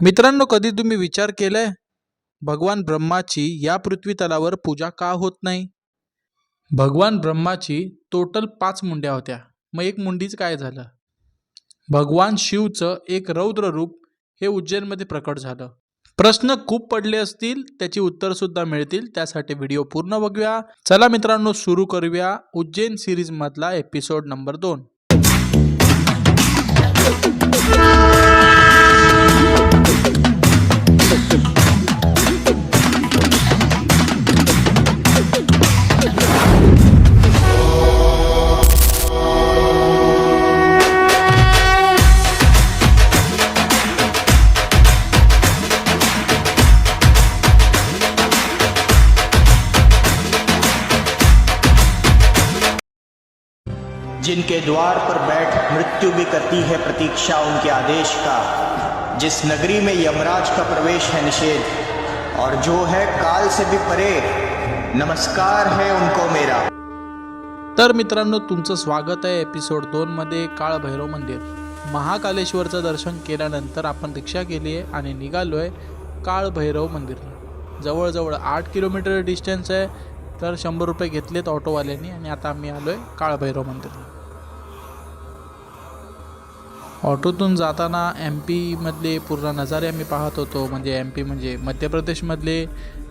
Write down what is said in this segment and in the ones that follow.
मित्रांनो कधी तुम्ही विचार केलाय भगवान ब्रह्माची या पृथ्वी तलावर पूजा का होत नाही? भगवान ब्रह्माची टोटल पाच मुंड्या होत्या. मग एक मुंडीच काय झालं? भगवान शिवचं एक रौद्र रूप हे उज्जैनमध्ये प्रकट झालं. प्रश्न खूप पडले असतील त्याची उत्तर सुद्धा मिळतील त्यासाठी व्हिडिओ पूर्ण बघूया. चला मित्रांनो सुरू करूया उज्जैन सिरीज मधला एपिसोड नंबर दोन. जिनके द्वार पर बैठ मृत्यु भी करती है प्रतीक्षा उनके आदेश का। जिस नगरी में यमराज का प्रवेश है निषेध और जो है काल से भी परे नमस्कार है उनको मेरा। तर मित्रांनो तुमचं स्वागत आहे एपिसोड दोनमध्ये काळ भैरव मंदिर. महाकालेश्वरचं दर्शन केल्यानंतर आपण रिक्षा केली आहे आणि निघालो आहे काळ भैरव मंदिरला. जवळजवळ आठ किलोमीटर डिस्टन्स आहे. तर शंभर रुपये घेतलेत ऑटोवाल्यांनी आणि आता आम्ही आलो आहे काळभैरव मंदिर मंदिरला. ऑटोतून जाताना एम पीमधले पूर्ण नजारे आम्ही पाहत होतो. म्हणजे एम पी म्हणजे मध्य प्रदेशमधले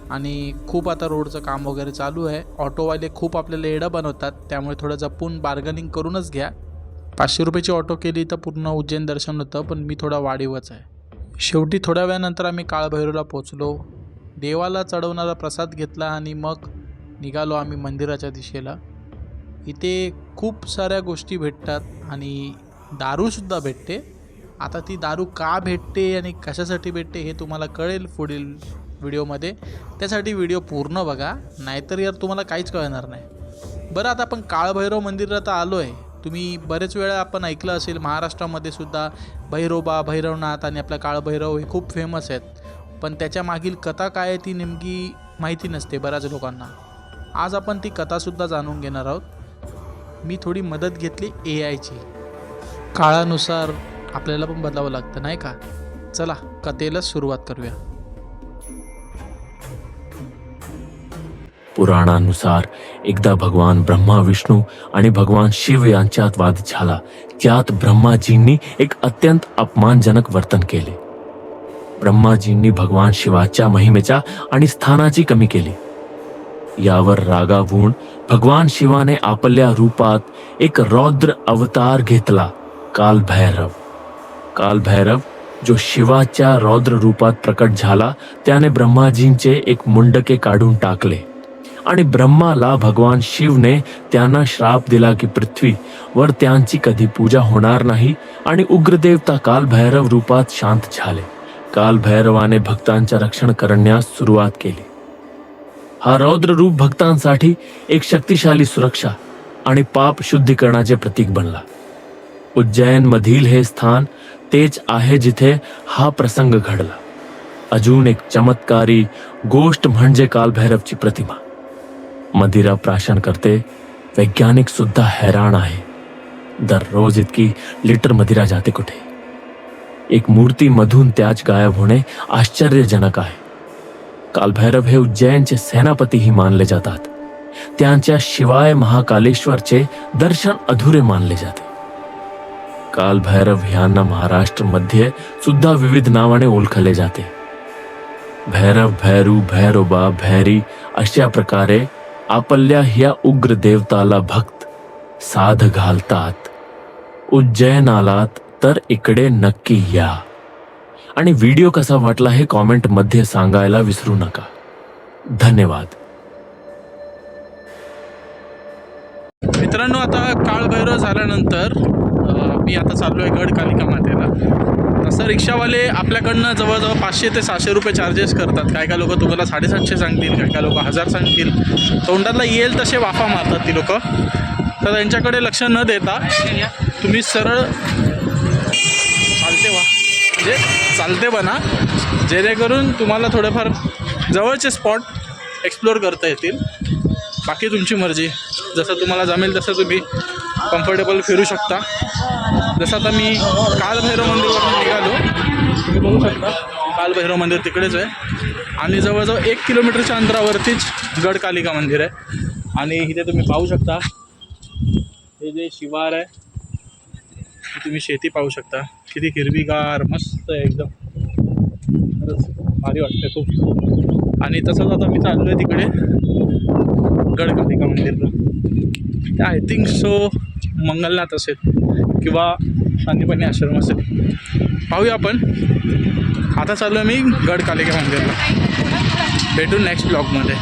आणि खूप आता रोडचं काम वगैरे चालू आहे. ऑटोवाले खूप आपल्याला एडं बनवतात. त्यामुळे थोडं जपून बार्गनिंग करूनच घ्या. पाचशे रुपयाची ऑटो केली तर पूर्ण उज्जैन दर्शन होतं पण मी थोडा वाढीवच आहे. शेवटी थोड्या वेळानंतर आम्ही काळभैरवला पोचलो देवाला चढवणारा प्रसाद घेतला आणि मग निघालो आम्ही मंदिराच्या दिशेला. इथे खूप साऱ्या गोष्टी भेटतात आणि दारूसुद्धा भेटते. आता ती दारू का भेटते आणि कशासाठी भेटते हे तुम्हाला कळेल पुढील व्हिडिओमध्ये. त्यासाठी व्हिडिओ पूर्ण बघा नाहीतर यार तुम्हाला काहीच कळणार नाही. बरं आता आपण काळभैरव मंदिरात आलो आहे तुम्ही बरेच वेळा आपण ऐकलं असेल महाराष्ट्रामध्ये सुद्धा भैरोबा भैरवनाथ आणि आपला काळभैरव हे खूप फेमस आहेत. पण त्याच्या मागील कथा काय आहे ती नेमकी माहिती नसते बऱ्याच लोकांना. आज आपण ती कथासुद्धा जाणून घेणार आहोत. मी थोडी मदत घेतली ए आयची काळानुसार आपल्याला पण बदलावं लागतं नाही का? चला कथेला सुरुवात करूया. पुराणानुसार एकदा भगवान ब्रह्मा विष्णू आणि भगवान शिव यांच्यात वाद झाला. त्यात ब्रह्माजींनी एक अत्यंत अपमानजनक वर्तन केले. ब्रह्माजींनी भगवान शिवाच्या महिमेच्या आणि स्थानाची कमी केली. यावर रागावून भगवान शिवाने आपल्या रूपात एक रौद्र अवतार घेतला कालभैरव. कालभैरव जो शिवाच्या रौद्र रूपात प्रकट झाला त्याने ब्रह्माजींचे एक मुंडके काढून टाकले. आणि ब्रह्माला भगवान शिवने त्यांना श्राप दिला की पृथ्वी वर त्यांची कधी पूजा होणार नाही आणि उग्रदेवता कालभैरव रूपात शांत झाले. कालभैरवाने भक्तांचे रक्षण करण्यास सुरुवात केली. हा रौद्र रूप भक्तांसाठी एक शक्तिशाली सुरक्षा आणि पाप शुद्धीकरणाचे प्रतीक बनला. उज्जैन मधील हे स्थान तेच आहे जिथे हा प्रसंग घडला. अजून एक चमत्कारी गोष्ट म्हणजे कालभैरवची प्रतिमा. मदिरा प्राशन करते वैज्ञानिक सुद्धा हैराण आहे. दररोज इतकी लिटर मदिरा जाते कुठे? एक मूर्ती मधून त्याच गायब होणे आश्चर्यजनक आहे. कालभैरव हे उज्जैनचे सेनापतीही मानले जातात. त्यांच्या शिवाय महाकालेश्वरचे दर्शन अधुरे मानले जाते. कालभैरव ह्यांना महाराष्ट्रमध्ये सुद्धा विविध नावाने ओळखले जाते. भैरव भैरू भैरोबा भैरी अशा प्रकारे आपल्या ह्या उग्र देवताला भक्त साध घालतात. उज्जैन आलात तर इकडे नक्की या. आणि व्हिडिओ कसा वाटला हे कॉमेंटमध्ये सांगायला विसरू नका. धन्यवाद. मित्रांनो आता काळभैरव झाल्यानंतर मी आता चाललो आहे गड कालिका मातेला तसं रिक्षावाले आपल्याकडनं जवळजवळ पाचशे ते सहाशे रुपये चार्जेस करतात. काय काय लोक तुम्हाला साडेसातशे सांगतील काय काय लोक हजार सांगतील. तोंडातला येईल तसे वाफा मारतात ती लोक. तर त्यांच्याकडे लक्ष न देता तुम्ही सरळ चालते वा. म्हणजे चालते बना जेणेकरून तुम्हाला थोडेफार जवळचे स्पॉट एक्सप्लोअर करता येतील. बाकी तुमची मर्जी. जसं तुम्हाला जमेल तसं तुम्ही कम्फर्टेबल फिरू शकता. जसं आता मी कालभैरव मंदिरवरून निघालो. तुम्ही बघू शकता कालभैरव मंदिर तिकडेच आहे. आणि जवळजवळ एक किलोमीटरच्या अंतरावरतीच गडकालिका मंदिर आहे. आणि इथे तुम्ही पाहू शकता हे जे शिवार आहे तुम्ही शेती पाहू शकता. किती हिरवीगार मस्त आहे एकदम. खरंच भारी वाटतं खूप. आणि तसंच आता मी चाललो आहे तिकडे गडकालिका मंदिरला. ते आय थिंक सो मंगलनाथ असेल किंवा शांतीपणी आश्रम असेल. पाहूया आपण. आता चाललो आहे मी गडकालिका मंदिरला. भेटू नेक्स्ट ब्लॉगमध्ये